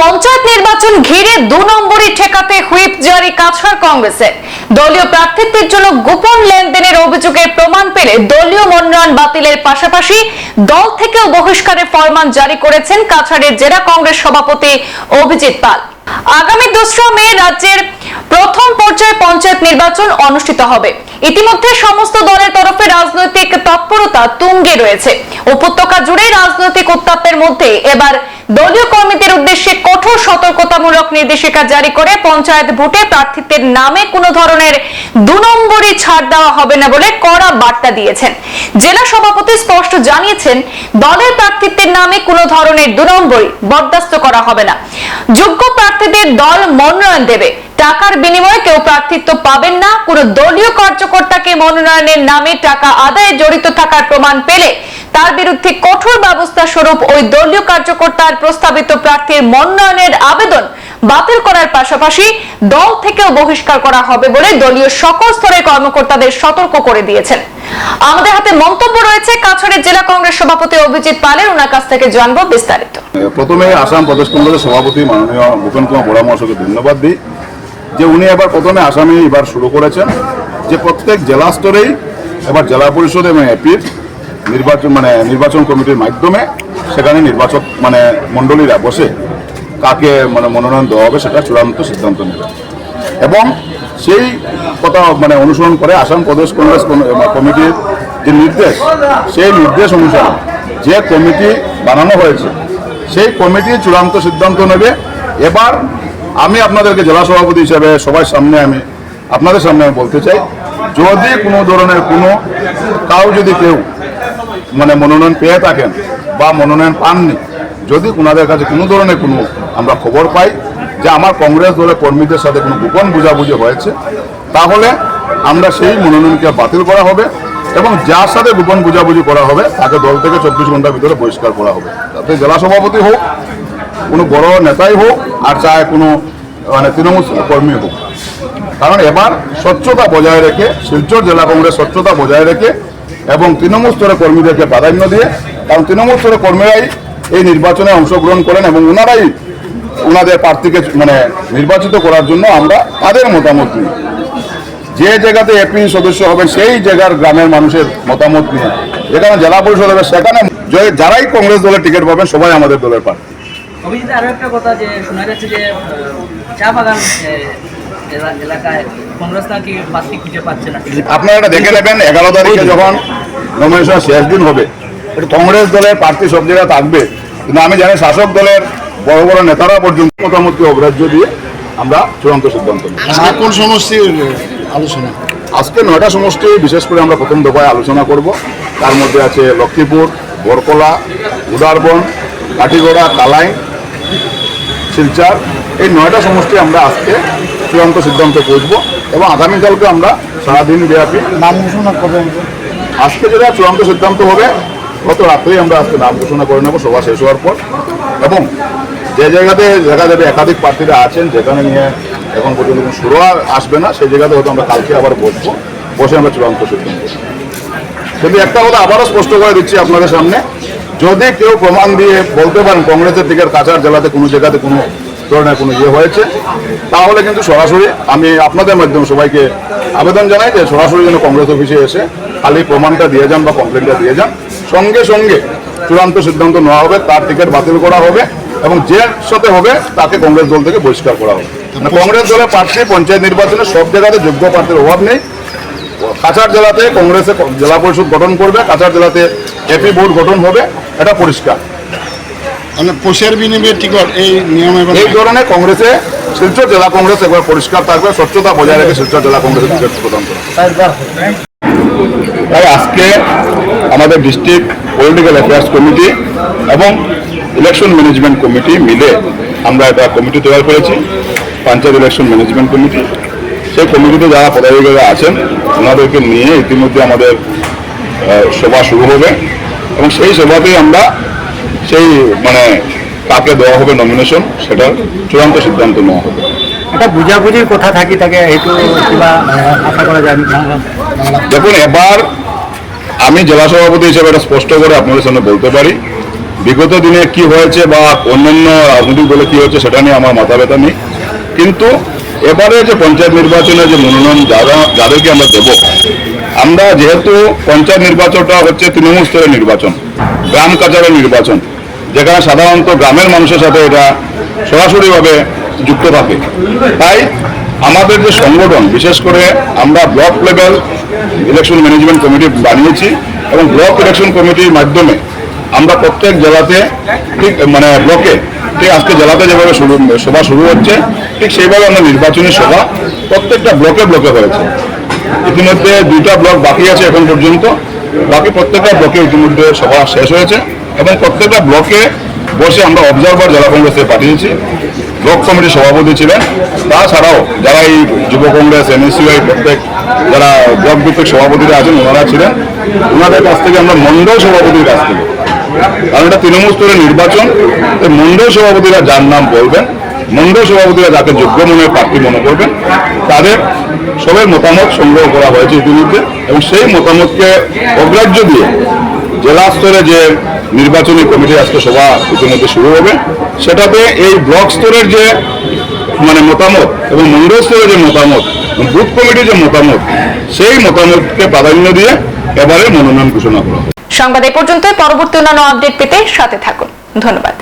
পঞ্চায়েত নির্বাচন ঘিরে দু নম্বরই ঠেকাতে হুইপ জারি কাছাড় কংগ্রেসের। দলীয় প্রার্থিত্বের জন্য গোপন লেনদেনের অভিযোগের প্রমাণ পেলে দলীয় মনোনয়ন বাতিলের পাশাপাশি দল থেকেও বহিষ্কারের ফরমান জারি করেছেন কাছাড়ের জেলা কংগ্রেস সভাপতি অভিজিৎ পাল। আগামী দোসরা মে রাজ্যের প্রথম পর্যায়ে পঞ্চায়েত নির্বাচন অনুষ্ঠিত হবে। ইতিমধ্যে সমস্ত দলের তরফে রাজনৈতিক তৎপরতা তুঙ্গে রয়েছে। উপত্যকা জুড়ে রাজনৈতিক উত্তাপের মধ্যে এবার দলীয় কর্মীদের উদ্দেশ্যে কঠোর সতর্কতামূলক নির্দেশিকা জারি করে পঞ্চায়েত ভোটে প্রার্থীত্বের নামে কোনো ধরনের দু নম্বরই ছাড় দেওয়া হবে না বলে কড়া বার্তা দিয়েছেন। জেলা সভাপতি স্পষ্ট জানিয়েছেন, দলের প্রার্থীদের নামে কোনো ধরনের দু নম্বরই বরদাস্ত করা হবে না। যোগ্য প্রার্থীদের দল মনোনয়ন দেবে। টাকার বিনিময়ে কেউ প্রার্থিত্ব পাবেন না। কোনো দলীয় কার্যকর্তাকে মনোনয়নের নামে টাকা আদায়ে জড়িত থাকার প্রমাণ পেলে তার বিরুদ্ধে কঠোর ব্যবস্থা স্বরূপ ওই দলীয় কার্যকর্তার প্রস্তাবিত প্রার্থীর মনোনয়নের আবেদন বাতিল করার পাশাপাশি দল থেকেও বহিষ্কার করা হবে বলে দলীয় সকল স্তরের কর্মকর্তাদের সতর্ক করে দিয়েছেন। আমাদের হাতে মন্তব্য রয়েছে কাছাড়ের জেলা কংগ্রেস সভাপতি অভিজিৎ পালের। ওনার কাছ থেকে জানব বিস্তারিত। প্রথমে আসাম প্রদেশ কংগ্রেসের সভাপতি মাননীয় ভূপেন কুমার মহাশয়কে ধন্যবাদ দিই। যে উনি এবার প্রথমে আসামে এবার শুরু করেছেন, যে প্রত্যেক জেলা স্তরেই, এবার জেলা পরিষদ এবং এপির নির্বাচন মানে নির্বাচন কমিটির মাধ্যমে সেখানে নির্বাচক মানে মণ্ডলীরা বসে কাকে মানে মনোনয়ন দেওয়া হবে সেটা চূড়ান্ত সিদ্ধান্ত নেবে। এবং সেই কথা মানে অনুসরণ করে আসাম প্রদেশ কংগ্রেস কম- কমিটির যে নির্দেশ, সেই নির্দেশ অনুসারে যে কমিটি বানানো হয়েছে, সেই কমিটি চূড়ান্ত সিদ্ধান্ত নেবে। এবার আমি আপনাদেরকে জেলা সভাপতি হিসেবে সবার সামনে আমি, আপনাদের সামনে আমি বলতে চাই, যদি কোনো ধরনের কোনো, কাউ যদি কেউ মানে মনোনয়ন পেয়ে থাকেন বা মনোনয়ন পাননি, যদি ওনাদের কাছে কোনো ধরনের কোনো আমরা খবর পাই যে আমার কংগ্রেস দলের কর্মীদের সাথে কোনো গোপন বুঝাবুঝি হয়েছে, তাহলে আমরা সেই মনোনয়নকে বাতিল করা হবে এবং যার সাথে গোপন বুঝাবুঝি করা হবে, তাকে দল থেকে চব্বিশ ঘণ্টার ভিতরে বহিষ্কার করা হবে। তাতে জেলা সভাপতি হোক, কোনো বড় নেতাই হোক, আর চায় কোনো মানে তৃণমূল কর্মী হোক। কারণ এবার স্বচ্ছতা বজায় রেখে, শিলচর জেলা কংগ্রেস স্বচ্ছতা বজায় রেখে এবং তৃণমূল স্তরের কর্মীদেরকে প্রাধান্য দিয়ে কারণ তৃণমূল স্তরের কর্মীরাই এই নির্বাচনে অংশগ্রহণ করেন এবং ওনারাই ওনাদের প্রার্থীকে মানে নির্বাচিত করার জন্য আমরা তাদের মতামত নিই। যে জায়গাতে এপি সদস্য হবে সেই জায়গার গ্রামের মানুষের মতামত নিয়ে। যেখানে জেলা পরিষদ হবে সেখানে যারাই কংগ্রেস দলের টিকিট পাবেন সবাই আমাদের দলের প্রার্থী। আরও একটা কথা যে শোনা যাচ্ছে যে চা বাগান এলাকায় কংগ্রেস নাকি প্রার্থী খুঁজে পাচ্ছে না? আপনারা এটা দেখে নেবেন এগারো তারিখে যখন নমিনেশন শেষ দিন হবে। একটু কংগ্রেস দলের প্রার্থী সব জায়গায় থাকবে। কিন্তু আমি জানি শাসক দলের বড় বড় নেতারা পর্যন্ত মতামতকে অগ্রাহ্য দিয়ে আমরা চূড়ান্ত সিদ্ধান্ত নিই আজকে কোন সমষ্টির আলোচনা? আজকে নয়টা সমষ্টি বিশেষ করে আমরা প্রথম দফায় আলোচনা করব। তার মধ্যে আছে লক্ষ্মীপুর বরকলা উদারবন কাঠিগড়া কালাই শিলচার। এই নয়টা সমষ্টি আমরা আজকে চূড়ান্ত সিদ্ধান্ত পৌঁছব এবং আগামীকালকে আমরা সারাদিন ব্যাপী নাম ঘোষণা হবে? আজকে যেটা চূড়ান্ত সিদ্ধান্ত হবে, গত রাত্রেই আমরা আজকে নাম ঘোষণা করে নেব, সভা শেষ হওয়ার পর এবং যে জায়গাতে দেখা যাবে একাধিক প্রার্থীরা আছেন, যেখানে নিয়ে এখন পর্যন্ত কোনো শুরু আসবে না, সেই জায়গাতে হয়তো আমরা কালকে আবার বসবো, বসে আমরা চূড়ান্ত সিদ্ধান্ত। কিন্তু একটা কথা আবারও স্পষ্ট করে দিচ্ছি আপনাদের সামনে, যদি কেউ প্রমাণ দিয়ে বলতে পারেন কংগ্রেসের দিকের কাছাড় জেলাতে কোনো জায়গাতে কোনো ধরনের কোনো ইয়ে হয়েছে, তাহলে কিন্তু সরাসরি আমি আপনাদের মাধ্যমে সবাইকে আবেদন জানাই যে সরাসরি যেন কংগ্রেস অফিসে এসে খালি প্রমাণটা দিয়ে যান বা কমপ্লেনটা দিয়ে যান। সঙ্গে সঙ্গে চূড়ান্ত সিদ্ধান্ত নেওয়া হবে তার টিকিট বাতিল করা হবে এবং যে সাথে হবে তাকে কংগ্রেস দল থেকে বহিষ্কার করা হবে। মানে কংগ্রেস দলের প্রার্থী পঞ্চায়েত নির্বাচনে সব জায়গাতে যোগ্য প্রার্থীর অভাব নেই। কাছাড় জেলাতে কংগ্রেসে জেলা পরিষদ গঠন করবে কাছাড় জেলাতে এপি বোর্ড গঠন হবে এটা পরিষ্কার। মানে পোষের বিনিময়ে টিকট এই নিয়ম এই ধরনের কংগ্রেসে শিলচর জেলা কংগ্রেস একবার পরিষ্কার থাকবে স্বচ্ছতা বজায় রেখে শিলচর জেলা কংগ্রেসের টিকিট প্রদান করা তাই আজকে আমাদের ডিস্ট্রিক্ট পলিটিক্যাল অ্যাফেয়ার্স কমিটি এবং ইলেকশন ম্যানেজমেন্ট কমিটি মিলে আমরা একটা কমিটি তৈরি করেছি, পঞ্চায়েত ইলেকশন ম্যানেজমেন্ট কমিটি সেই কমিটিতে যারা পদাধিকারীরা আছেন, ওনাদেরকে নিয়ে ইতিমধ্যে আমাদের সভা শুরু হবে এবং সেই সভাতেই আমরা সেই মানে কাকে দেওয়া হবে নমিনেশন সেটার চূড়ান্ত সিদ্ধান্ত নেওয়া হবে। এটা বুঝাবুঝির কথা থাকি তাকে এইটো কিবা আশা করা যায় বাংলা- দেখুন এবার আমি জেলা সভাপতি হিসেবে এটা স্পষ্ট করে আপনাদের সামনে বলতে পারি। বিগত দিনে কি হয়েছে বা অন্যান্য রাজনৈতিক দলে কি হয়েছে সেটা নিয়ে আমার মাথা ব্যথা নেই। কিন্তু এবারে যে পঞ্চায়েত নির্বাচনে যে মনোনয়ন যারা, যাদেরকে আমরা দেব, আমরা যেহেতু পঞ্চায়েত নির্বাচনটা হচ্ছে তৃণমূল স্তরের নির্বাচন, গ্রাম কাচারের নির্বাচন, যেখানে সাধারণত গ্রামের মানুষের সাথে এটা সরাসরিভাবে যুক্ত থাকে। তাই আমাদের যে সংগঠন, বিশেষ করে আমরা block level election management committee বানিয়েছি এবং ব্লক ইলেকশন কমিটির মাধ্যমে আমরা প্রত্যেক জেলাতে ঠিক মানে ব্লকে ঠিক আজকে জেলাতে যেভাবে শুরু, সভা শুরু হচ্ছে, ঠিক সেইভাবে আমরা নির্বাচনী সভা প্রত্যেকটা ব্লকে ব্লকে হয়েছে। ইতিমধ্যে দুইটা ব্লক বাকি আছে এখন পর্যন্ত। বাকি প্রত্যেকটা ব্লকে ইতিমধ্যে সভা শেষ হয়েছে এবং প্রত্যেকটা ব্লকে বসে আমরা অবজারভার জেলা কংগ্রেসে পাঠিয়েছি। ব্লক কমিটির সভাপতি ছিলেন। তাছাড়াও যারা এই যুব কংগ্রেস, এনএসইউআই প্রত্যেক যারা ব্লক ভিত্তিক সভাপতিরা আছেন, ওনারা ছিলেন। ওনাদের কাছ থেকে আমরা মন্ডল সভাপতির কাছ থেকে। কারণ এটা তৃণমূল স্তরের নির্বাচন মন্ডল সভাপতিরা যার নাম বলবেন, মন্ডল সভাপতিরা যাকে যোগ্য মনে প্রার্থী মনে করবেন, তাদের সবের মতামত সংগ্রহ করা হয়েছে ইতিমধ্যে এবং সেই মতামতকে অগ্রাহ্য দিয়ে জেলা স্তরে যে নির্বাচনী কমিটি আজকে সভা ইতিমধ্যে শুরু হবে। সেটাতে এই ব্লক স্তরের যে মানে মতামত এবং মন্ডল স্তরের যে মতামত বুথ কমিটির যে মতামত, সেই মতামতকে প্রাধান্য দিয়ে এবারে মনোনয়ন ঘোষণা করা হবে। সংবাদ এ পর্যন্ত, পরবর্তী অন্যান্য আপডেট পেতে সাথে থাকুন। ধন্যবাদ।